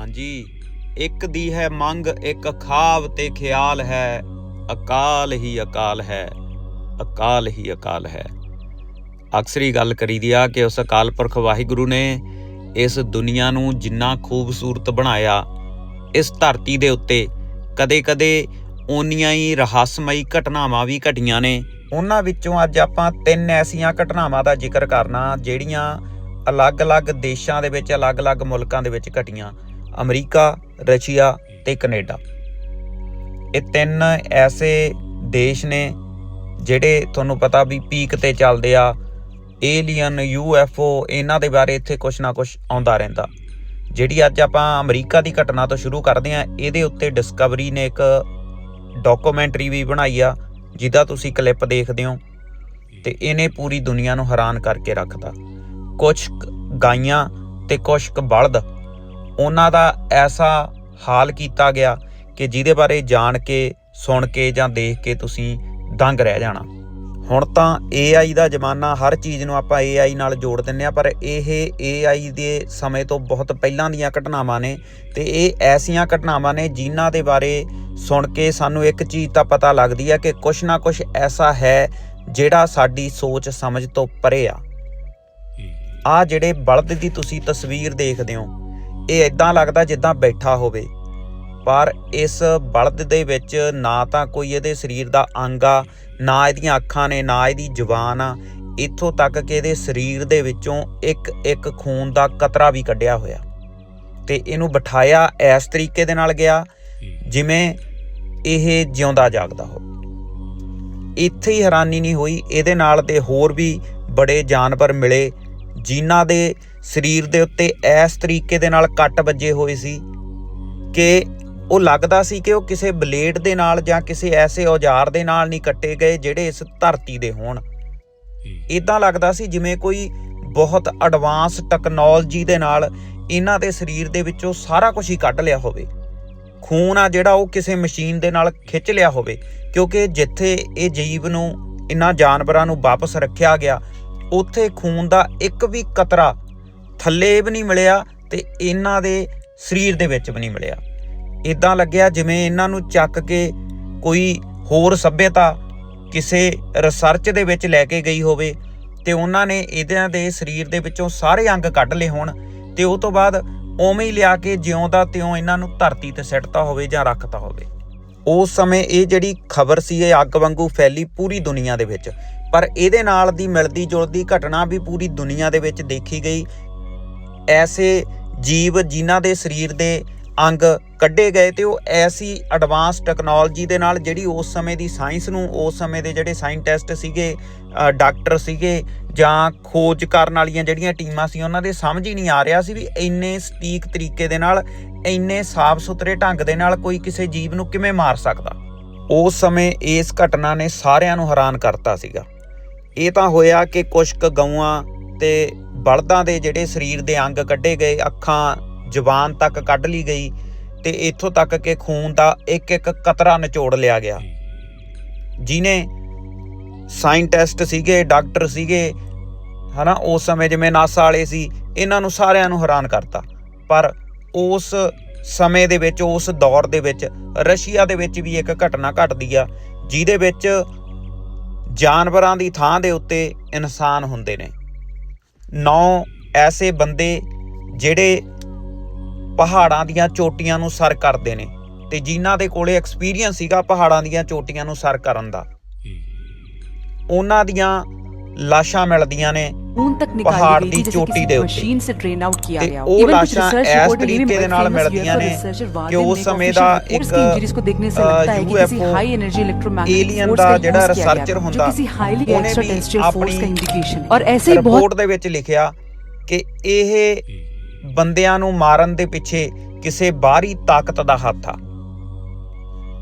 ਹਾਂਜੀ, ਇੱਕ ਦੀ ਹੈ ਮੰਗ, ਇੱਕ ਖਾਬ ਤੇ ਖਿਆਲ ਹੈ। ਅਕਾਲ ਹੀ ਅਕਾਲ ਹੈ, ਅਕਾਲ ਹੀ ਅਕਾਲ ਹੈ। ਅਕਸਰ ਹੀ ਗੱਲ ਕਰੀਦੀ ਆ ਕਿ ਉਸ ਅਕਾਲ ਪੁਰਖ ਵਾਹਿਗੁਰੂ ਨੇ ਇਸ ਦੁਨੀਆ ਨੂੰ ਜਿੰਨਾ ਖੂਬਸੂਰਤ ਬਣਾਇਆ, ਇਸ ਧਰਤੀ ਦੇ ਉੱਤੇ ਕਦੇ-ਕਦੇ ਓਨੀਆਂ ਹੀ ਰਹੱਸਮਈ ਘਟਨਾਵਾਂ ਵੀ ਘਟੀਆਂ ਨੇ। ਉਹਨਾਂ ਵਿੱਚੋਂ ਅੱਜ ਆਪਾਂ ਤਿੰਨ ਐਸੀਆਂ ਘਟਨਾਵਾਂ ਦਾ ਜ਼ਿਕਰ ਕਰਨਾ, ਜਿਹੜੀਆਂ ਅਲੱਗ-ਅਲੱਗ ਦੇਸ਼ਾਂ ਦੇ ਵਿੱਚ, ਅਲੱਗ-ਅਲੱਗ ਮੁਲਕਾਂ ਦੇ ਵਿੱਚ ਘਟੀਆਂ। ਅਮਰੀਕਾ, ਰਸ਼ੀਆ ਤੇ ਕੈਨੇਡਾ। ਇਹ ਤਿੰਨ ਐਸੇ ਦੇਸ਼ ਨੇ ਜਿਹੜੇ ਤੁਹਾਨੂੰ ਪਤਾ ਵੀ ਪੀਕ ਤੇ ਚੱਲਦੇ ਆ। ਏਲੀਅਨ ਯੂਐਫਓ ਇਹਨਾਂ ਦੇ ਬਾਰੇ ਇੱਥੇ ਕੁਛ ਨਾ ਕੁਛ ਆਉਂਦਾ ਰਹਿੰਦਾ। ਜਿਹੜੀ ਅੱਜ ਆਪਾਂ ਅਮਰੀਕਾ ਦੀ ਘਟਨਾ ਤੋਂ ਸ਼ੁਰੂ ਕਰਦੇ ਆ, ਇਹਦੇ ਉੱਤੇ ਡਿਸਕਵਰੀ ਨੇ ਇੱਕ ਡਾਕੂਮੈਂਟਰੀ ਵੀ ਬਣਾਈ ਆ, ਜਿਹਦਾ ਤੁਸੀਂ ਕਲਿੱਪ ਦੇਖਦੇ ਹੋ। ਤੇ ਇਹਨੇ ਪੂਰੀ ਦੁਨੀਆ ਨੂੰ ਹੈਰਾਨ ਕਰਕੇ ਰੱਖਤਾ। ਕੁਝ ਗਾਈਆਂ ਤੇ ਕੁਝ ਕੁ ਬਲਦ ਉਹਨਾਂ ਦਾ ਐਸਾ ਹਾਲ ਕੀਤਾ ਗਿਆ ਕਿ ਜਿਹਦੇ ਬਾਰੇ ਜਾਣ ਕੇ ਸੁਣ ਕੇ ਜਾਂ ਦੇਖ ਕੇ ਤੁਸੀਂ ਦੰਗ ਰਹਿ ਜਾਣਾ। ਹੁਣ ਤਾਂ AI ਦਾ ਜ਼ਮਾਨਾ ਹਰ ਚੀਜ਼ ਨੂੰ ਆਪਾਂ AI ਨਾਲ ਜੋੜ ਦਿੰਨੇ ਆ ਪਰ ਇਹ AI ਦੇ ਸਮੇਂ ਤੋਂ ਬਹੁਤ ਪਹਿਲਾਂ ਦੀਆਂ ਘਟਨਾਵਾਂ ਨੇ ਤੇ ਇਹ ਐਸੀਆਂ ਘਟਨਾਵਾਂ ਨੇ ਜਿਨ੍ਹਾਂ ਦੇ ਬਾਰੇ ਸੁਣ ਕੇ ਸਾਨੂੰ ਇੱਕ ਚੀਜ਼ ਤਾਂ ਪਤਾ ਲੱਗਦੀ ਹੈ ਕਿ ਕੁਛ ਨਾ ਕੁਛ ਐਸਾ ਹੈ ਜਿਹੜਾ ਸਾਡੀ ਸੋਚ ਸਮਝ ਤੋਂ ਪਰੇ ਆ। ਆ ਜਿਹੜੇ ਬਲਦ ਦੀ ਤੁਸੀਂ ਤਸਵੀਰ ਦੇਖਦੇ ਹੋ ਇਹ ਇਦਾਂ ਲੱਗਦਾ ਜਿੱਦਾਂ ਬੈਠਾ ਹੋਵੇ। ਪਰ ਇਸ ਬਲਦ ਦੇ ਵਿੱਚ ਨਾ ਤਾਂ ਕੋਈ ਇਹਦੇ ਸਰੀਰ ਦਾ ਅੰਗ ਆ, ਨਾ ਇਹਦੀਆਂ ਅੱਖਾਂ ਨੇ, ਨਾ ਇਹਦੀ ਜ਼ੁਬਾਨ ਆ। ਇੱਥੋਂ ਤੱਕ ਕਿ ਇਹਦੇ ਸਰੀਰ ਦੇ ਵਿੱਚੋਂ ਇੱਕ ਇੱਕ ਖੂਨ ਦਾ ਕਤਰਾ ਵੀ ਕੱਢਿਆ ਹੋਇਆ। ਤੇ ਇਹਨੂੰ ਬਿਠਾਇਆ ਇਸ ਤਰੀਕੇ ਦੇ ਨਾਲ ਗਿਆ, ਜਿਵੇਂ ਇਹ ਜਿਉਂਦਾ ਜਾਗਦਾ ਹੋ ਇੱਥੇ ਹੀ ਹੈਰਾਨੀ ਨਹੀਂ ਹੋਈ, ਇਹਦੇ ਨਾਲ ਤੇ ਹੋਰ ਵੀ ਬੜੇ ਜਾਨਵਰ ਮਿਲੇ। ਜਿਨ੍ਹਾਂ ਦੇ ਸਰੀਰ ਦੇ ਉੱਤੇ ਇਸ ਤਰੀਕੇ ਦੇ ਨਾਲ ਕੱਟ ਵੱਜੇ ਹੋਏ ਸੀ ਕਿ ਉਹ ਲੱਗਦਾ ਸੀ ਕਿ ਉਹ ਕਿਸੇ ਬਲੇਡ ਦੇ ਨਾਲ ਜਾਂ ਕਿਸੇ ਐਸੇ ਔਜ਼ਾਰ ਦੇ ਨਾਲ ਨਹੀਂ ਕੱਟੇ ਗਏ ਜਿਹੜੇ ਇਸ ਧਰਤੀ ਦੇ ਹੋਣ। ਇਦਾਂ ਲੱਗਦਾ ਸੀ ਜਿਵੇਂ ਕੋਈ ਬਹੁਤ ਐਡਵਾਂਸ ਟੈਕਨੋਲੋਜੀ ਦੇ ਨਾਲ ਇਹਨਾਂ ਦੇ ਸਰੀਰ ਦੇ ਵਿੱਚੋਂ ਸਾਰਾ ਕੁਝ ਹੀ ਕੱਢ ਲਿਆ ਹੋਵੇ। ਖੂਨ ਆ ਜਿਹੜਾ ਉਹ ਕਿਸੇ ਮਸ਼ੀਨ ਦੇ ਨਾਲ ਖਿੱਚ ਲਿਆ ਹੋਵੇ ਕਿਉਂਕਿ ਜਿੱਥੇ ਇਹ ਜੀਵ ਨੂੰ ਇਹਨਾਂ ਜਾਨਵਰਾਂ ਨੂੰ ਵਾਪਸ ਰੱਖਿਆ ਗਿਆ ਉੱਥੇ ਖੂਨ ਦਾ ਇੱਕ ਵੀ ਕਤਰਾ ਥੱਲੇ ਵੀ ਨਹੀਂ ਮਿਲਿਆ ਤੇ ਇਹਨਾਂ ਦੇ ਸਰੀਰ ਦੇ ਵਿੱਚ ਵੀ ਨਹੀਂ ਮਿਲਿਆ। ਇਦਾਂ ਲੱਗਿਆ ਜਿਵੇਂ ਇਹਨਾਂ ਨੂੰ ਚੱਕ ਕੇ ਕੋਈ ਹੋਰ ਸਭਿਅਤਾ ਕਿਸੇ ਰਿਸਰਚ ਦੇ ਵਿੱਚ ਲੈ ਕੇ ਗਈ ਹੋਵੇ ਤੇ ਉਹਨਾਂ ਨੇ ਇਹਦਿਆਂ ਦੇ ਸਰੀਰ ਦੇ ਵਿੱਚੋਂ ਸਾਰੇ ਅੰਗ ਕੱਢ ਲਏ ਹੋਣ ਤੇ ਉਹ ਤੋਂ ਬਾਅਦ ਉਵੇਂ ਹੀ ਲਿਆ ਕੇ ਜਿਉਂ ਦਾ ਤਿਉਂ ਇਹਨਾਂ ਨੂੰ ਧਰਤੀ ਤੇ ਸਿੱਟਤਾ ਹੋਵੇ ਜਾਂ ਰੱਖਤਾ ਹੋਵੇ। ਉਸ ਸਮੇਂ ਇਹ ਜਿਹੜੀ ਖਬਰ ਸੀ, ਇਹ ਅੱਗ ਵਾਂਗੂ ਫੈਲੀ ਪੂਰੀ ਦੁਨੀਆ ਦੇ ਵਿੱਚ। ਪਰ ਇਹਦੇ ਨਾਲ ਦੀ ਮਿਲਦੀ ਜੁਲਦੀ ਘਟਨਾ ਵੀ ਪੂਰੀ ਦੁਨੀਆ ਦੇ ਵਿੱਚ ਦੇਖੀ ਗਈ। ਐਸੇ ਜੀਵ ਜਿਨ੍ਹਾਂ ਦੇ ਸਰੀਰ ਦੇ ਅੰਗ ਕੱਢੇ ਗਏ ਤੇ ਉਹ ਐਸੀ ਐਡਵਾਂਸ ਟੈਕਨੋਲੋਜੀ ਦੇ ਨਾਲ ਜਿਹੜੀ ਉਸ ਸਮੇਂ ਦੀ ਸਾਇੰਸ ਨੂੰ, ਉਸ ਸਮੇਂ ਦੇ ਜਿਹੜੇ ਸਾਇੰਟਿਸਟ ਸੀਗੇ ਡਾਕਟਰ ਸੀਗੇ ਜਾਂ ਖੋਜ ਕਰਨ ਵਾਲੀਆਂ ਜਿਹੜੀਆਂ ਟੀਮਾਂ ਸੀ, ਉਹਨਾਂ ਦੇ ਸਮਝ ਹੀ ਨਹੀਂ ਆ ਰਿਹਾ ਸੀ ਵੀ ਇੰਨੇ ਸਟੀਕ ਤਰੀਕੇ ਦੇ ਨਾਲ, ਇੰਨੇ ਸਾਫ਼ ਸੁਥਰੇ ਢੰਗ ਦੇ ਨਾਲ ਕੋਈ ਕਿਸੇ ਜੀਵ ਨੂੰ ਕਿਵੇਂ ਮਾਰ ਸਕਦਾ। ਉਸ ਸਮੇਂ ਇਸ ਘਟਨਾ ਨੇ ਸਾਰਿਆਂ ਨੂੰ ਹੈਰਾਨ ਕਰਤਾ ਸੀਗਾ। ਇਹ ਤਾਂ ਹੋਇਆ ਕਿ ਕੁਝ ਕੁ ਗਊਆਂ ਤੇ ਬਲਦਾਂ ਦੇ ਜਿਹੜੇ ਸਰੀਰ ਦੇ ਅੰਗ ਕੱਢੇ ਗਏ, ਅੱਖਾਂ ਜ਼ੁਬਾਨ ਤੱਕ ਕੱਢ ਲਈ ਗਈ ਤੇ ਇੱਥੋਂ ਤੱਕ ਕਿ ਖੂਨ ਦਾ ਇੱਕ ਇੱਕ ਕਤਰਾ ਨਿਚੋੜ ਲਿਆ ਗਿਆ। ਜਿਨੇ ਸਾਇੰਟਿਸਟ ਸੀਗੇ, ਡਾਕਟਰ ਸੀਗੇ, ਹਨਾ, ਉਸ ਸਮੇਂ ਜਿਵੇਂ ਨਾਸਾ ਵਾਲੇ ਸੀ, ਇਹਨਾਂ ਨੂੰ ਸਾਰਿਆਂ ਨੂੰ ਹੈਰਾਨ ਕਰਤਾ। ਪਰ ਉਸ ਸਮੇਂ ਦੇ ਵਿੱਚ, ਉਸ ਦੌਰ ਦੇ ਵਿੱਚ ਰਸ਼ੀਆ ਦੇ ਵਿੱਚ ਵੀ ਇੱਕ ਘਟਨਾ ਘਟਦੀ ਆ, ਜਿਹਦੇ ਵਿੱਚ ਜਾਨਵਰਾਂ ਦੀ ਥਾਂ ਦੇ ਉੱਤੇ ਇਨਸਾਨ ਹੁੰਦੇ ਨੇ। ਨੌ ਐਸੇ ਬੰਦੇ ਜਿਹੜੇ ਪਹਾੜਾਂ ਦੀਆਂ ਚੋਟੀਆਂ ਨੂੰ ਸਰ ਕਰਦੇ ਨੇ ਤੇ ਜਿਨ੍ਹਾਂ ਦੇ ਕੋਲੇ ਐਕਸਪੀਰੀਅੰਸ ਸੀਗਾ ਪਹਾੜਾਂ ਦੀਆਂ ਚੋਟੀਆਂ ਨੂੰ ਸਰ ਕਰਨ ਦਾ। ਉਹਨਾਂ ਦੀਆਂ ਲਾਸ਼ਾਂ ਮਿਲਦੀਆਂ ਨੇ ਹੁਣ ਤੱਕ ਨਿਕਾਲੀ ਗਈ ਚੋਟੀ ਦੇ ਮਸ਼ੀਨ ਸੇ ਡ੍ਰੇਨ ਆਊਟ ਕੀਤਾ ਗਿਆ। ਉਹ ਲਾਸ਼ਾਂ ਇਸ ਤਰੀਕੇ ਦੇ ਨਾਲ ਮਿਲਦੀਆਂ ਨੇ ਕਿ ਉਸ ਸਮੇਂ ਦਾ ਇੱਕ ਜਿਸ ਨੂੰ ਦੇਖਣੇ ਸੇ ਲੱਗਦਾ ਹੈ ਕਿ ਕਿਸੇ ਹਾਈ એનર્ਜੀ ਇਲੈਕਟ੍ਰੋਮੈਗਨੈਟਿਕ ਫੋਰਸ ਦਾ ਜਿਹੜਾ ਰਿਸਰਚਰ ਹੁੰਦਾ ਕਿਸੇ ਹਾਈਲੀ ਐਕਸਟਰਾਟੈਂਸਟੀਅਲ ਫੋਰਸ ਦਾ ਇੰਡੀਕੇਸ਼ਨ ਔਰ ਐਸੇ ਹੀ ਬਹੁਤ ਦੇ ਵਿੱਚ ਲਿਖਿਆ ਕਿ ਇਹ ਬੰਦਿਆਂ ਨੂੰ ਮਾਰਨ ਦੇ ਪਿੱਛੇ ਕਿਸੇ ਬਾਹਰੀ ਤਾਕਤ ਦਾ ਹੱਥ ਆ।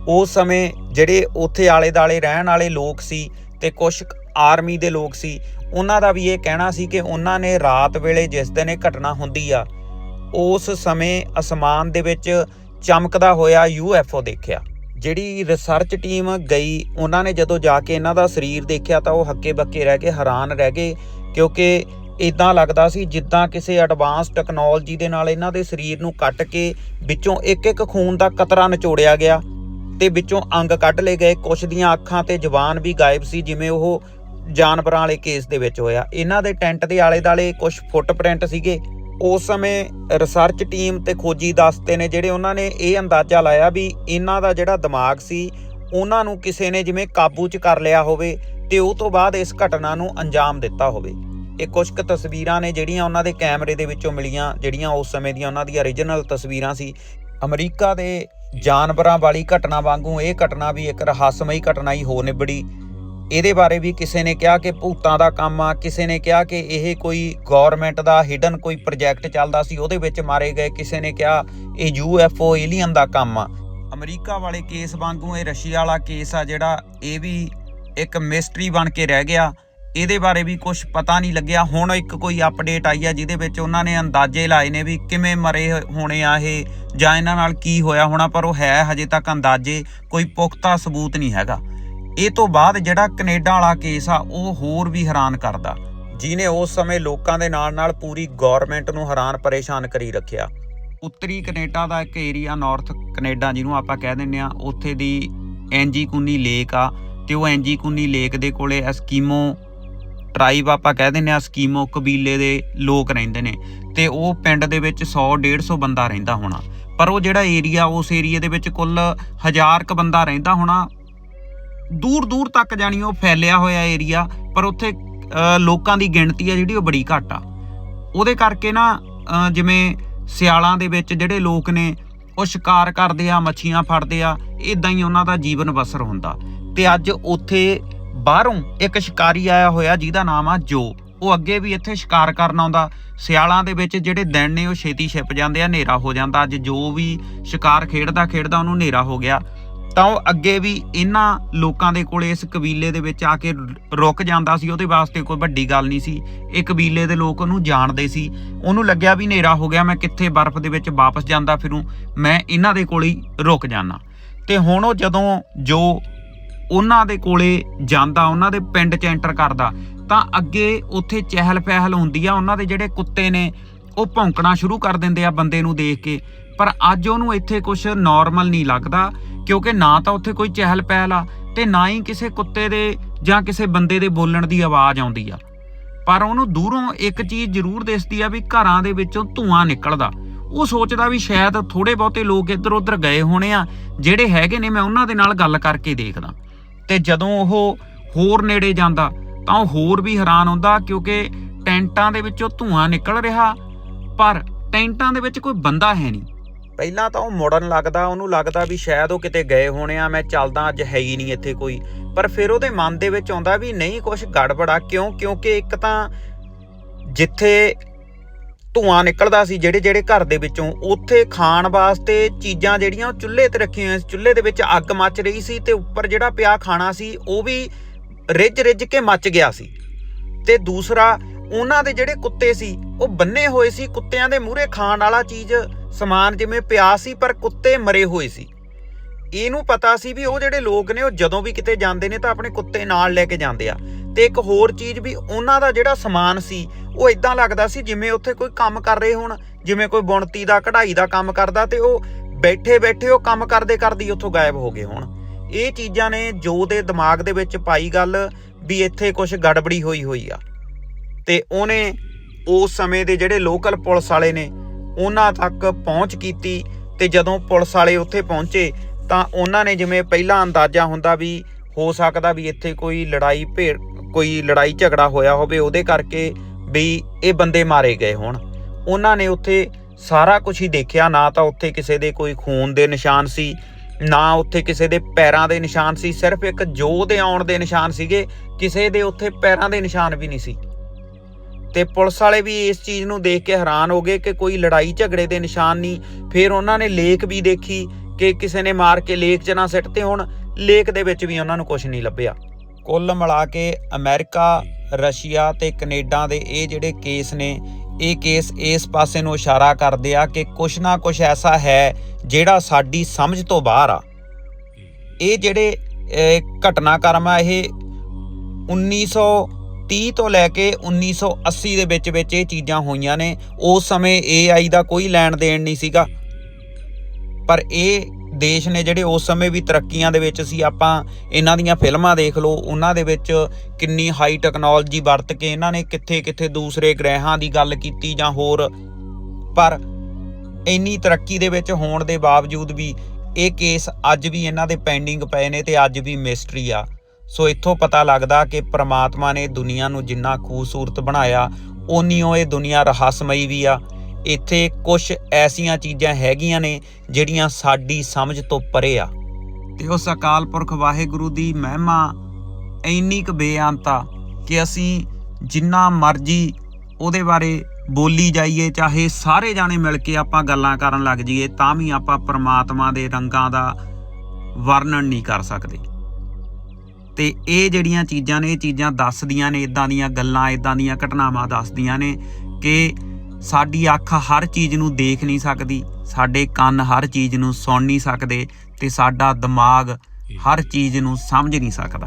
ਉਸ ਸਮੇਂ ਜਿਹੜੇ ਉੱਥੇ ਆਲੇ-ਦਾਲੇ ਰਹਿਣ ਵਾਲੇ ਲੋਕ ਸੀ ਤੇ ਕੁਝ ਆਰਮੀ ਦੇ ਲੋਕ ਸੀ। ਉਹਨਾਂ ਦਾ ਵੀ ਇਹ ਕਹਿਣਾ ਸੀ ਕਿ ਉਹਨਾਂ ਨੇ ਰਾਤ ਵੇਲੇ ਜਿਸ ਦਿਨ ਇਹ ਘਟਨਾ ਹੁੰਦੀ ਆ, ਉਸ ਸਮੇਂ ਅਸਮਾਨ ਦੇ ਵਿੱਚ ਚਮਕਦਾ ਹੋਇਆ UFO ਦੇਖਿਆ। ਜਿਹੜੀ ਰਿਸਰਚ ਟੀਮ ਗਈ, ਉਹਨਾਂ ਨੇ ਜਦੋਂ ਜਾ ਕੇ ਇਹਨਾਂ ਦਾ ਸਰੀਰ ਦੇਖਿਆ ਤਾਂ ਉਹ ਹੱਕੇ ਬੱਕੇ ਰਹਿ ਕੇ ਹੈਰਾਨ ਰਹਿ ਗਏ, ਕਿਉਂਕਿ ਇਦਾਂ ਲੱਗਦਾ ਸੀ ਜਿੱਦਾਂ ਕਿਸੇ ਐਡਵਾਂਸ ਟੈਕਨੋਲੋਜੀ ਦੇ ਨਾਲ ਇਹਨਾਂ ਦੇ ਸਰੀਰ ਨੂੰ ਕੱਟ ਕੇ ਵਿੱਚੋਂ ਇੱਕ ਇੱਕ ਖੂਨ ਦਾ ਕਤਰਾ ਨਿਚੋੜਿਆ ਗਿਆ ਤੇ ਵਿੱਚੋਂ ਅੰਗ ਕੱਢ ਲਏ ਗਏ। ਕੁਛ ਦੀਆਂ ਅੱਖਾਂ ਤੇ ਜ਼ੁਬਾਨ ਵੀ ਗਾਇਬ ਸੀ, ਜਿਵੇਂ ਉਹ ਜਾਨਵਰਾਂ ਵਾਲੇ ਕੇਸ ਦੇ ਵਿੱਚ ਹੋਇਆ। ਇਹਨਾਂ ਦੇ ਟੈਂਟ ਦੇ ਆਲੇ-ਦਾਲੇ ਕੁਝ ਫੁੱਟਪ੍ਰਿੰਟ ਸੀਗੇ। ਉਸ ਸਮੇਂ ਰਿਸਰਚ ਟੀਮ ਤੇ ਖੋਜੀ ਦਸਤੇ ਨੇ ਜਿਹੜੇ ਉਹਨਾਂ ਨੇ ਇਹ ਅੰਦਾਜ਼ਾ ਲਾਇਆ ਵੀ ਇਹਨਾਂ ਦਾ ਜਿਹੜਾ ਦਿਮਾਗ ਸੀ, ਉਹਨਾਂ ਨੂੰ ਕਿਸੇ ਨੇ ਜਿਵੇਂ ਕਾਬੂ 'ਚ ਕਰ ਲਿਆ ਹੋਵੇ ਤੇ ਉਹ ਤੋਂ ਬਾਅਦ ਇਸ ਘਟਨਾ ਨੂੰ ਅੰਜਾਮ ਦਿੱਤਾ ਹੋਵੇ। ਇਹ ਕੁਝ ਕੁ ਤਸਵੀਰਾਂ ਨੇ ਜਿਹੜੀਆਂ ਉਹਨਾਂ ਦੇ ਕੈਮਰੇ ਦੇ ਵਿੱਚੋਂ ਮਿਲੀਆਂ, ਜਿਹੜੀਆਂ ਉਸ ਸਮੇਂ ਦੀਆਂ ਉਹਨਾਂ ਦੀਆਂ origignal ਤਸਵੀਰਾਂ ਸੀ। ਅਮਰੀਕਾ ਦੇ ਜਾਨਵਰਾਂ ਵਾਲੀ ਘਟਨਾ ਵਾਂਗੂ ਇਹ ਘਟਨਾ ਵੀ ਇੱਕ ਰਹੱਸਮਈ ਘਟਨਾ ਹੀ ਹੋ ਨਿਬੜੀ। ਇਹਦੇ ਬਾਰੇ ਵੀ ਕਿਸੇ ਨੇ ਕਿਹਾ ਕਿ ਭੂਤਾਂ ਦਾ ਕੰਮ ਆ, ਕਿਸੇ ਨੇ ਕਿਹਾ ਕਿ ਇਹ ਕੋਈ ਗਵਰਨਮੈਂਟ ਦਾ ਹਿਡਨ ਕੋਈ ਪ੍ਰੋਜੈਕਟ ਚੱਲਦਾ ਸੀ, ਉਹਦੇ ਵਿੱਚ ਮਾਰੇ ਗਏ, ਕਿਸੇ ਨੇ ਕਿਹਾ ਇਹ ਯੂਐਫਓ ਏਲੀਅਨ ਦਾ ਕੰਮ ਆ। ਅਮਰੀਕਾ ਵਾਲੇ ਕੇਸ ਵਾਂਗੂ ਇਹ ਰਸ਼ੀਆ ਵਾਲਾ ਕੇਸ ਆ ਜਿਹੜਾ ਇਹ ਵੀ ਇੱਕ ਮਿਸਟਰੀ ਬਣ ਕੇ ਰਹਿ ਗਿਆ। ਇਹਦੇ ਬਾਰੇ ਵੀ ਕੁਝ ਪਤਾ ਨਹੀਂ ਲੱਗਿਆ। ਹੁਣ ਇੱਕ ਕੋਈ ਅਪਡੇਟ ਆਈ ਆ ਜਿਹਦੇ ਵਿੱਚ ਉਹਨਾਂ ਨੇ ਅੰਦਾਜ਼ੇ ਲਾਏ ਨੇ ਵੀ ਕਿਵੇਂ ਮਰੇ ਹੋਣੇ ਆ ਇਹ, ਜਾਂ ਇਹਨਾਂ ਨਾਲ ਕੀ ਹੋਇਆ ਹੋਣਾ, ਪਰ ਉਹ ਹੈ ਹਜੇ ਤੱਕ ਅੰਦਾਜ਼ੇ, ਕੋਈ ਪੁਖਤਾ ਸਬੂਤ ਨਹੀਂ ਹੈਗਾ। ਇਹ ਤੋਂ ਬਾਅਦ ਜਿਹੜਾ ਕੈਨੇਡਾ ਵਾਲਾ ਕੇਸ ਆ, ਉਹ ਹੋਰ ਵੀ ਹੈਰਾਨ ਕਰਦਾ। ਜਿਨੇ ਉਸ ਸਮੇਂ ਲੋਕਾਂ ਦੇ ਨਾਲ ਨਾਲ ਪੂਰੀ ਗਵਰਨਮੈਂਟ ਨੂੰ ਹੈਰਾਨ ਪਰੇਸ਼ਾਨ ਕਰੀ ਰੱਖਿਆ। ਉੱਤਰੀ ਕੈਨੇਡਾ ਦਾ ਇੱਕ ਏਰੀਆ ਨਾਰਥ ਕੈਨੇਡਾ ਜਿਹਨੂੰ ਆਪਾਂ ਕਹਿ ਦਿੰਨੇ ਆ, ਉੱਥੇ ਦੀ ਐਨਜੀ ਕੁਨੀ ਲੇਕ ਆ ਤੇ ਉਹ ਐਨਜੀ ਕੁਨੀ ਲੇਕ ਦੇ ਕੋਲੇ ਐਸਕੀਮੋ ਟ੍ਰਾਈਬ ਆਪਾਂ ਕਹਿ ਦਿੰਨੇ ਆ ਸਕੀਮੋ ਕਬੀਲੇ ਦੇ ਲੋਕ ਰਹਿੰਦੇ ਨੇ ਤੇ ਉਹ ਪਿੰਡ ਦੇ ਵਿੱਚ 100 150 ਬੰਦਾ ਰਹਿੰਦਾ ਹੋਣਾ। ਪਰ ਉਹ ਜਿਹੜਾ ਏਰੀਆ ਉਸ ਏਰੀਆ ਦੇ ਵਿੱਚ ਕੁੱਲ ਹਜ਼ਾਰ ਕ ਬੰਦਾ ਰਹਿੰਦਾ ਹੋਣਾ ਦੂਰ ਦੂਰ ਤੱਕ ਜਾਣੀ ਉਹ ਫੈਲਿਆ ਹੋਇਆ ਏਰੀਆ ਪਰ ਉੱਥੇ ਲੋਕਾਂ ਦੀ ਗਿਣਤੀ ਆ ਜਿਹੜੀ ਉਹ ਬੜੀ ਘੱਟ ਆ। ਉਹਦੇ ਕਰਕੇ ਨਾ ਜਿਵੇਂ ਸਿਆਲਾਂ ਦੇ ਵਿੱਚ ਜਿਹੜੇ ਲੋਕ ਨੇ, ਉਹ ਸ਼ਿਕਾਰ ਕਰਦੇ ਆ, ਮੱਛੀਆਂ ਫੜਦੇ ਆ ਇਦਾਂ ਹੀ ਉਹਨਾਂ ਦਾ ਜੀਵਨ ਬਸਰ ਹੁੰਦਾ। ਤੇ ਅੱਜ ਉੱਥੇ ਬਾਹਰੋਂ ਇੱਕ ਸ਼ਿਕਾਰੀ ਆਇਆ ਹੋਇਆ, ਜਿਹਦਾ ਨਾਮ ਆ ਜੋ। ਉਹ ਅੱਗੇ ਵੀ ਇੱਥੇ ਸ਼ਿਕਾਰ ਕਰਨ ਆਉਂਦਾ। ਸਿਆਲਾਂ ਦੇ ਵਿੱਚ ਜਿਹੜੇ ਦਿਨ ਨੇ, ਉਹ ਛੇਤੀ ਛਿਪ ਜਾਂਦੇ ਆ, ਹਨੇਰਾ ਹੋ ਜਾਂਦਾ। ਅੱਜ ਜੋ ਵੀ ਸ਼ਿਕਾਰ ਖੇਡਦਾ ਖੇਡਦਾ ਉਹਨੂੰ ਹਨੇਰਾ ਹੋ ਗਿਆ। ਤਾਂ ਉਹ ਅੱਗੇ ਵੀ ਇਹਨਾਂ ਲੋਕਾਂ ਦੇ ਕੋਲੇ ਇਸ ਕਬੀਲੇ ਦੇ ਵਿੱਚ ਆ ਕੇ ਰੁਕ ਜਾਂਦਾ ਸੀ, ਉਹਦੇ ਵਾਸਤੇ ਕੋਈ ਵੱਡੀ ਗੱਲ ਨਹੀਂ ਸੀ। ਇਹ ਕਬੀਲੇ ਦੇ ਲੋਕ ਉਹਨੂੰ ਜਾਣਦੇ ਸੀ। ਉਹਨੂੰ ਲੱਗਿਆ ਵੀ ਹਨੇਰਾ ਹੋ ਗਿਆ, ਮੈਂ ਕਿੱਥੇ ਬਰਫ਼ ਦੇ ਵਿੱਚ ਵਾਪਸ ਜਾਂਦਾ ਫਿਰੂ, ਮੈਂ ਇਹਨਾਂ ਦੇ ਕੋਲੇ ਹੀ ਰੁਕ ਜਾਣਾ ਤੇ ਹੁਣ ਉਹ ਜਦੋਂ ਜੋ ਉਹਨਾਂ ਦੇ ਕੋਲੇ ਜਾਂਦਾ, ਉਹਨਾਂ ਦੇ ਪਿੰਡ 'ਚ ਐਂਟਰ ਕਰਦਾ, ਤਾਂ ਅੱਗੇ ਉੱਥੇ ਚਹਿਲ ਪਹਿਲ ਹੁੰਦੀ ਆ, ਉਹਨਾਂ ਦੇ ਜਿਹੜੇ ਕੁੱਤੇ ਨੇ, ਉਹ ਭੌਂਕਣਾ ਸ਼ੁਰੂ ਕਰ ਦਿੰਦੇ ਆ ਬੰਦੇ ਨੂੰ ਦੇਖ ਕੇ। ਪਰ ਅੱਜ ਉਹਨੂੰ ਇੱਥੇ ਕੁਝ ਨਾਰਮਲ ਨਹੀਂ ਲੱਗਦਾ, ਕਿਉਂਕਿ ਨਾ ਤਾਂ ਉੱਥੇ ਕੋਈ ਚਹਿਲ ਪਹਿਲ ਆ ਤੇ ਨਾ ਹੀ ਕਿਸੇ ਕੁੱਤੇ ਦੇ ਜਾਂ ਕਿਸੇ ਬੰਦੇ ਦੇ ਬੋਲਣ ਦੀ ਆਵਾਜ਼ ਆਉਂਦੀ ਆ। ਪਰ ਉਹਨੂੰ ਦੂਰੋਂ ਇੱਕ ਚੀਜ਼ ਜ਼ਰੂਰ ਦਿਸਦੀ ਆ ਵੀ ਘਰਾਂ ਦੇ ਵਿੱਚੋਂ ਧੂਆਂ ਨਿਕਲਦਾ। ਉਹ ਸੋਚਦਾ ਵੀ ਸ਼ਾਇਦ ਥੋੜੇ ਬਹੁਤੇ ਲੋਕ ਇੱਧਰ ਉੱਧਰ ਗਏ ਹੋਣੇ ਆ, ਜਿਹੜੇ ਹੈਗੇ ਨੇ ਮੈਂ ਉਹਨਾਂ ਦੇ ਨਾਲ ਗੱਲ ਕਰਕੇ ਦੇਖਦਾ। ਤੇ ਜਦੋਂ ਉਹ ਹੋਰ ਨੇੜੇ ਜਾਂਦਾ, ਤਾਂ ਉਹ ਹੋਰ ਵੀ ਹੈਰਾਨ ਹੁੰਦਾ ਕਿਉਂਕਿ ਟੈਂਟਾਂ ਦੇ ਵਿੱਚੋਂ ਧੂਆਂ ਨਿਕਲ ਰਿਹਾ, ਪਰ ਟੈਂਟਾਂ ਦੇ ਵਿੱਚ ਕੋਈ ਬੰਦਾ ਹੈ ਨਹੀਂ। ਪਹਿਲਾਂ ਤਾਂ ਉਹ ਮੁੜਨ ਲੱਗਦਾ, ਉਹਨੂੰ ਲੱਗਦਾ ਵੀ ਸ਼ਾਇਦ ਉਹ ਕਿਤੇ ਗਏ ਹੋਣੇ ਆ, ਮੈਂ ਚੱਲਦਾ, ਅੱਜ ਹੈ ਹੀ ਨਹੀਂ ਇੱਥੇ ਕੋਈ। ਪਰ ਫਿਰ ਉਹਦੇ ਮਨ ਦੇ ਵਿੱਚ ਆਉਂਦਾ ਵੀ ਨਹੀਂ ਕੁਝ ਗੜਬੜਾ ਕਿਉਂ? ਕਿਉਂਕਿ ਇੱਕ ਤਾਂ ਜਿੱਥੇ ਧੂਆਂ ਨਿਕਲਦਾ ਸੀ, ਜਿਹੜੇ ਜਿਹੜੇ ਘਰ ਦੇ ਵਿੱਚੋਂ, ਉੱਥੇ ਖਾਣ ਵਾਸਤੇ ਚੀਜ਼ਾਂ ਜਿਹੜੀਆਂ ਉਹ ਚੁੱਲ੍ਹੇ ਤੇ ਰੱਖੀਆਂ ਹੋਈਆਂ ਸੀ, ਚੁੱਲ੍ਹੇ ਦੇ ਵਿੱਚ ਅੱਗ ਮੱਚ ਰਹੀ ਸੀ ਤੇ ਉੱਪਰ ਜਿਹੜਾ ਪਿਆ ਖਾਣਾ ਸੀ, ਉਹ ਵੀ ਰਿੱਝ ਰਿੱਝ ਕੇ ਮੱਚ ਗਿਆ ਸੀ। ਤੇ ਦੂਸਰਾ, ਉਹਨਾਂ ਦੇ ਜਿਹੜੇ ਕੁੱਤੇ ਸੀ, ਉਹ ਬੰਨੇ ਹੋਏ ਸੀ ਕੁੱਤਿਆਂ ਦੇ ਮੂਹਰੇ ਖਾਣ ਵਾਲਾ ਚੀਜ਼ ਸਮਾਨ ਜਿਵੇਂ ਪਿਆ ਸੀ, ਪਰ ਕੁੱਤੇ ਮਰੇ ਹੋਏ ਸੀ। ਇਹਨੂੰ ਪਤਾ ਸੀ ਵੀ ਉਹ ਜਿਹੜੇ ਲੋਕ ਨੇ, ਉਹ ਜਦੋਂ ਵੀ ਕਿਤੇ ਜਾਂਦੇ ਨੇ ਤਾਂ ਆਪਣੇ ਕੁੱਤੇ ਨਾਲ ਲੈ ਕੇ ਜਾਂਦੇ ਆ। ਤੇ ਇੱਕ ਹੋਰ ਚੀਜ਼ ਵੀ, ਉਹਨਾਂ ਦਾ ਜਿਹੜਾ ਸਮਾਨ ਸੀ, ਉਹ ਇਦਾਂ ਲੱਗਦਾ ਸੀ ਜਿਵੇਂ ਉੱਥੇ ਕੋਈ ਕੰਮ ਕਰ ਰਹੇ ਹੋਣ, ਜਿਵੇਂ ਕੋਈ ਬੁਣਤੀ ਦਾ, ਕਢਾਈ ਦਾ ਕੰਮ ਕਰਦਾ ਤੇ ਉਹ ਬੈਠੇ ਬੈਠੇ ਉਹ ਕੰਮ ਕਰਦੇ ਕਰਦੇ ਉੱਥੋਂ ਗਾਇਬ ਹੋ ਗਏ ਹੋਣ। ਇਹ ਚੀਜ਼ਾਂ ਨੇ ਜੋ ਦੇ ਦਿਮਾਗ ਦੇ ਵਿੱਚ ਪਾਈ ਗੱਲ ਵੀ ਇੱਥੇ ਕੁਝ ਗੜਬੜੀ ਹੋਈ ਹੋਈ ਆ। ਤੇ ਉਹਨੇ ਉਸ ਸਮੇਂ ਦੇ ਜਿਹੜੇ ਲੋਕਲ ਪੁਲਿਸ ਵਾਲੇ ਨੇ ਉਹਨਾਂ ਤੱਕ ਪਹੁੰਚ ਕੀਤੀ ਤੇ ਜਦੋਂ ਪੁਲਿਸ ਵਾਲੇ ਉੱਥੇ ਪਹੁੰਚੇ ਤਾਂ ਉਹਨਾਂ ਨੇ ਜਿਵੇਂ ਪਹਿਲਾਂ ਅੰਦਾਜ਼ਾ ਹੁੰਦਾ ਵੀ ਹੋ ਸਕਦਾ ਵੀ ਇੱਥੇ ਕੋਈ ਲੜਾਈ ਭੇੜ, ਕੋਈ ਲੜਾਈ ਝਗੜਾ ਹੋਇਆ ਹੋਵੇ, ਉਹਦੇ ਕਰਕੇ ਵੀ ਇਹ ਬੰਦੇ ਮਾਰੇ ਗਏ ਹੋਣ। ਉਹਨਾਂ ਨੇ ਉੱਥੇ ਸਾਰਾ ਕੁਝ ਹੀ ਦੇਖਿਆ, ਨਾ ਤਾਂ ਉੱਥੇ ਕਿਸੇ ਦੇ ਕੋਈ ਖੂਨ ਦੇ ਨਿਸ਼ਾਨ ਸੀ, ਨਾ ਉੱਥੇ ਕਿਸੇ ਦੇ ਪੈਰਾਂ ਦੇ ਨਿਸ਼ਾਨ ਸੀ, ਸਿਰਫ ਇੱਕ ਜੋ ਦੇ ਆਉਣ ਦੇ ਨਿਸ਼ਾਨ ਸੀਗੇ, ਕਿਸੇ ਦੇ ਉੱਥੇ ਪੈਰਾਂ ਦੇ ਨਿਸ਼ਾਨ ਵੀ ਨਹੀਂ ਸੀ। ਤੇ ਪੁਲਿਸ ਵਾਲੇ ਵੀ ਇਸ ਚੀਜ਼ ਨੂੰ ਦੇਖ ਕੇ ਹੈਰਾਨ ਹੋ ਗਏ ਕਿ ਕੋਈ ਲੜਾਈ ਝਗੜੇ ਦੇ ਨਿਸ਼ਾਨ ਨਹੀਂ। ਫਿਰ ਉਹਨਾਂ ਨੇ ਲੇਕ ਵੀ ਦੇਖੀ ਕਿ ਕਿਸੇ ਨੇ ਮਾਰ ਕੇ ਲੇਕ 'ਚ ਨਾ ਸਿੱਟਤੇ ਹੁਣ ਲੇਕ ਦੇ ਵਿੱਚ ਵੀ ਉਹਨਾਂ ਨੂੰ ਕੁਝ ਨਹੀਂ ਲੱਭਿਆ। ਕੁੱਲ ਮਿਲਾ ਕੇ ਅਮਰੀਕਾ, ਰਸ਼ੀਆ ਤੇ ਕੈਨੇਡਾ ਦੇ ਇਹ ਜਿਹੜੇ ਕੇਸ ਨੇ, ਇਹ ਕੇਸ ਇਸ ਪਾਸੇ ਨੂੰ ਇਸ਼ਾਰਾ ਕਰਦੇ ਆ ਕਿ ਕੁਛ ਨਾ ਕੁਛ ਐਸਾ ਹੈ ਜਿਹੜਾ ਸਾਡੀ ਸਮਝ ਤੋਂ ਬਾਹਰ ਆ। ਇਹ ਜਿਹੜੇ ਘਟਨਾਕ੍ਰਮ ਆ, ਇਹ 1930 ਤੋਂ ਲੈ ਕੇ 1980 ਦੇ ਵਿੱਚ ਵਿੱਚ ਇਹ ਚੀਜ਼ਾਂ ਹੋਈਆਂ ਨੇ। ਉਸ ਸਮੇਂ AI ਦਾ ਕੋਈ ਲੈਣ ਦੇਣ ਨਹੀਂ ਸੀਗਾ। ਪਰ ਇਹ ਦੇਸ਼ ਨੇ ਜਿਹੜੇ ਉਸ ਸਮੇਂ ਵੀ ਤਰੱਕੀਆਂ ਦੇ ਵਿੱਚ ਸੀ, ਆਪਾਂ ਇਹਨਾਂ ਦੀਆਂ ਫਿਲਮਾਂ ਦੇਖ ਲਓ, ਉਹਨਾਂ ਦੇ ਵਿੱਚ ਕਿੰਨੀ ਹਾਈ ਟੈਕਨੋਲੋਜੀ ਵਰਤ ਕੇ ਇਹਨਾਂ ਨੇ ਕਿੱਥੇ ਕਿੱਥੇ ਦੂਸਰੇ ਗ੍ਰਹਿਆਂ ਦੀ ਗੱਲ ਕੀਤੀ ਜਾਂ ਹੋਰ। ਪਰ ਇੰਨੀ ਤਰੱਕੀ ਦੇ ਵਿੱਚ ਹੋਣ ਦੇ ਬਾਵਜੂਦ ਵੀ ਇਹ ਕੇਸ ਅੱਜ ਵੀ ਇਹਨਾਂ ਦੇ ਪੈਂਡਿੰਗ ਪਏ ਨੇ ਤੇ ਅੱਜ ਵੀ ਮਿਸਟਰੀ ਆ। ਸੋ ਇੱਥੋਂ ਪਤਾ ਲੱਗਦਾ ਕਿ ਪ੍ਰਮਾਤਮਾ ਨੇ ਦੁਨੀਆ ਨੂੰ ਜਿੰਨਾ ਖੂਬਸੂਰਤ ਬਣਾਇਆ ਓਨੀ ਉਹ ਇਹ ਦੁਨੀਆ ਰਹੱਸਮਈ ਵੀ ਆ। ਇੱਥੇ ਕੁਝ ਐਸੀਆਂ ਚੀਜ਼ਾਂ ਹੈਗੀਆਂ ਨੇ ਜਿਹੜੀਆਂ ਸਾਡੀ ਸਮਝ ਤੋਂ ਪਰੇ ਆ। ਤੇ ਉਸ ਅਕਾਲ ਪੁਰਖ ਵਾਹਿਗੁਰੂ ਦੀ ਮਹਿਮਾ ਇੰਨੀ ਕੁ ਬੇਅੰਤ ਆ ਕਿ ਅਸੀਂ ਜਿੰਨਾ ਮਰਜ਼ੀ ਉਹਦੇ ਬਾਰੇ ਬੋਲੀ ਜਾਈਏ, ਚਾਹੇ ਸਾਰੇ ਜਾਣੇ ਮਿਲ ਕੇ ਆਪਾਂ ਗੱਲਾਂ ਕਰਨ ਲੱਗ ਜਾਈਏ, ਤਾਂ ਵੀ ਆਪਾਂ ਪਰਮਾਤਮਾ ਦੇ ਰੰਗਾਂ ਦਾ ਵਰਣਨ ਨਹੀਂ ਕਰ ਸਕਦੇ। ਤੇ ਇਹ ਜਿਹੜੀਆਂ ਚੀਜ਼ਾਂ ਨੇ, ਇਹ ਚੀਜ਼ਾਂ ਦੱਸਦੀਆਂ ਨੇ ਇਦਾਂ ਦੀਆਂ ਗੱਲਾਂ ਇਦਾਂ ਦੀਆਂ ਘਟਨਾਵਾਂ ਦੱਸਦੀਆਂ ਨੇ ਕਿ ਸਾਡੀ ਅੱਖ ਹਰ ਚੀਜ਼ ਨੂੰ ਦੇਖ ਨਹੀਂ ਸਕਦੀ, ਸਾਡੇ ਕੰਨ ਹਰ ਚੀਜ਼ ਨੂੰ ਸੁਣ ਨਹੀਂ ਸਕਦੇ ਤੇ ਸਾਡਾ ਦਿਮਾਗ ਹਰ ਚੀਜ਼ ਨੂੰ ਸਮਝ ਨਹੀਂ ਸਕਦਾ।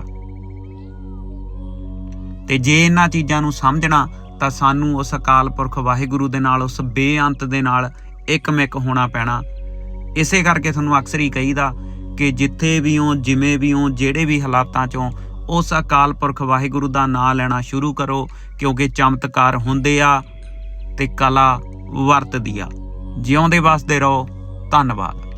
ਤੇ ਜੇ ਇਹਨਾਂ ਚੀਜ਼ਾਂ ਨੂੰ ਸਮਝਣਾ, ਤਾਂ ਸਾਨੂੰ ਉਸ ਅਕਾਲ ਪੁਰਖ ਵਾਹਿਗੁਰੂ ਦੇ ਨਾਲ, ਉਸ ਬੇਅੰਤ ਦੇ ਨਾਲ ਇੱਕਮਿਕ ਹੋਣਾ ਪੈਣਾ। ਇਸੇ ਕਰਕੇ ਤੁਹਾਨੂੰ ਅਕਸਰ ਹੀ ਕਹੀਦਾ ਕਿ ਜਿੱਥੇ ਵੀ ਹੋ, ਜਿਵੇਂ ਵੀ ਹੋ, ਜਿਹੜੇ ਵੀ ਹਾਲਾਤਾਂ ਚੋਂ, ਉਸ ਅਕਾਲ ਪੁਰਖ ਵਾਹਿਗੁਰੂ ਦਾ ਨਾਮ ਲੈਣਾ ਸ਼ੁਰੂ ਕਰੋ, ਕਿਉਂਕਿ ਚਮਤਕਾਰ ਹੁੰਦੇ ਆ ਤੇ ਕਲਾ ਵਰਤਦੀ ਆ। ਜਿਉਂਦੇ ਵਸਦੇ ਰਹੋ। ਧੰਨਵਾਦ।